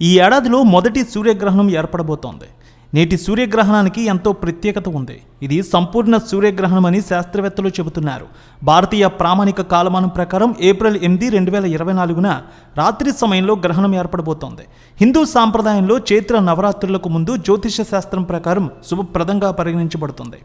ఈ ఏడాదిలో మొదటి సూర్యగ్రహణం ఏర్పడబోతోంది. నేటి సూర్యగ్రహణానికి ఎంతో ప్రత్యేకత ఉంది. ఇది సంపూర్ణ సూర్యగ్రహణం అని శాస్త్రవేత్తలు చెబుతున్నారు. భారతీయ ప్రామాణిక కాలమానం ప్రకారం ఏప్రిల్ ఎనిమిది రెండు వేల ఇరవై నాలుగున రాత్రి సమయంలో గ్రహణం ఏర్పడబోతోంది. హిందూ సాంప్రదాయంలో చైత్ర నవరాత్రులకు ముందు జ్యోతిష శాస్త్రం ప్రకారం శుభప్రదంగా పరిగణించబడుతుంది.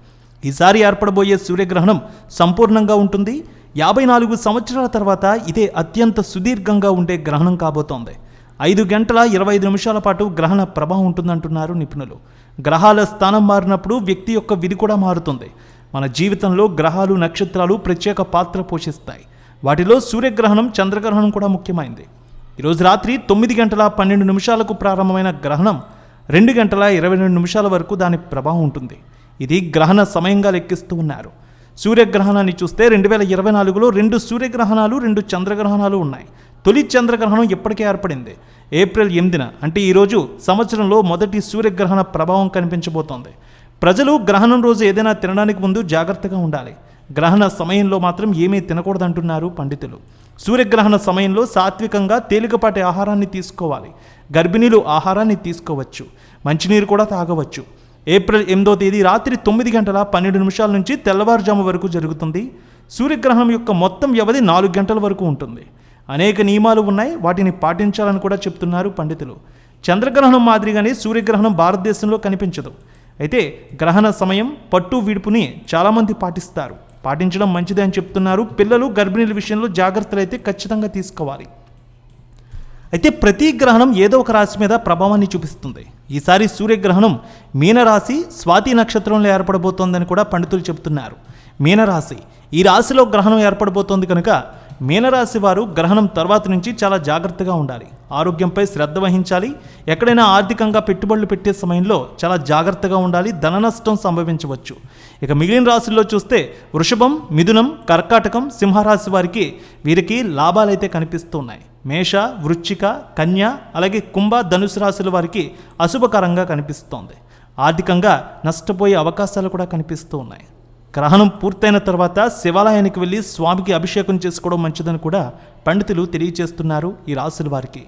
ఈసారి ఏర్పడబోయే సూర్యగ్రహణం సంపూర్ణంగా ఉంటుంది. యాభై నాలుగు సంవత్సరాల తర్వాత ఇదే అత్యంత సుదీర్ఘంగా ఉండే గ్రహణం కాబోతోంది. ఐదు గంటల ఇరవై ఐదు నిమిషాల పాటు గ్రహణ ప్రభావం ఉంటుందంటున్నారు నిపుణులు. గ్రహాల స్థానం మారినప్పుడు వ్యక్తి యొక్క విధి కూడా మారుతుంది. మన జీవితంలో గ్రహాలు నక్షత్రాలు ప్రత్యేక పాత్ర పోషిస్తాయి. వాటిలో సూర్యగ్రహణం చంద్రగ్రహణం కూడా ముఖ్యమైంది. ఈరోజు రాత్రి తొమ్మిది గంటల పన్నెండు నిమిషాలకు ప్రారంభమైన గ్రహణం రెండు గంటల ఇరవై రెండు నిమిషాల వరకు దాని ప్రభావం ఉంటుంది. ఇది గ్రహణ సమయంగా లెక్కిస్తూ ఉన్నారు. సూర్యగ్రహణాన్ని చూస్తే రెండు వేల ఇరవై నాలుగులో రెండు సూర్యగ్రహణాలు రెండు చంద్రగ్రహణాలు ఉన్నాయి. తొలి చంద్రగ్రహణం ఇప్పటికే ఏర్పడింది. ఏప్రిల్ ఎనిమిదిన అంటే ఈరోజు సంవత్సరంలో మొదటి సూర్యగ్రహణ ప్రభావం కనిపించబోతోంది. ప్రజలు గ్రహణం రోజు ఏదైనా తినడానికి ముందు జాగ్రత్తగా ఉండాలి. గ్రహణ సమయంలో మాత్రం ఏమీ తినకూడదంటున్నారు పండితులు. సూర్యగ్రహణ సమయంలో సాత్వికంగా తేలికపాటి ఆహారాన్ని తీసుకోవాలి. గర్భిణీలు ఆహారాన్ని తీసుకోవచ్చు. మంచినీరు కూడా తాగవచ్చు. ఏప్రిల్ ఎనిమిదో తేదీ రాత్రి తొమ్మిది గంటల పన్నెండు నిమిషాల నుంచి తెల్లవారుజాము వరకు జరుగుతుంది. సూర్యగ్రహణం యొక్క మొత్తం వ్యవధి నాలుగు గంటల వరకు ఉంటుంది. అనేక నియమాలు ఉన్నాయి. వాటిని పాటించాలని కూడా చెప్తున్నారు పండితులు. చంద్రగ్రహణం మాదిరిగానే సూర్యగ్రహణం భారతదేశంలో కనిపించదు. అయితే గ్రహణ సమయం పట్టు విడుపుని చాలామంది పాటిస్తారు. పాటించడం మంచిదే అని చెప్తున్నారు. పిల్లలు గర్భిణీల విషయంలో జాగ్రత్తలు అయితే ఖచ్చితంగా తీసుకోవాలి. అయితే ప్రతి గ్రహణం ఏదో ఒక రాశి మీద ప్రభావాన్ని చూపిస్తుంది. ఈసారి సూర్యగ్రహణం మీనరాశి స్వాతి నక్షత్రంలో ఏర్పడబోతోందని కూడా పండితులు చెబుతున్నారు. మీనరాశి ఈ రాశిలో గ్రహణం ఏర్పడబోతోంది కనుక మీనరాశి వారు గ్రహణం తర్వాత నుంచి చాలా జాగ్రత్తగా ఉండాలి. ఆరోగ్యంపై శ్రద్ధ వహించాలి. ఎక్కడైనా ఆర్థికంగా పెట్టుబడులు పెట్టే సమయంలో చాలా జాగ్రత్తగా ఉండాలి. ధన నష్టం సంభవించవచ్చు. ఇక మిగిలిన రాశుల్లో చూస్తే వృషభం మిథునం కర్కాటకం సింహరాశి వారికి వీరికి లాభాలైతే కనిపిస్తున్నాయి మేష వృశ్చిక కన్య అలాగే కుంభ ధనుసు రాశుల వారికి అశుభకరంగా కనిపిస్తోంది. ఆర్థికంగా నష్టపోయే అవకాశాలు కూడా కనిపిస్తూ ఉన్నాయి. గ్రహణం పూర్తయిన తర్వాత శివాలయానికి వెళ్ళి స్వామికి అభిషేకం చేసుకోవడం మంచిదని కూడా పండితులు తెలియచేస్తున్నారు ఈ రాశుల వారికి.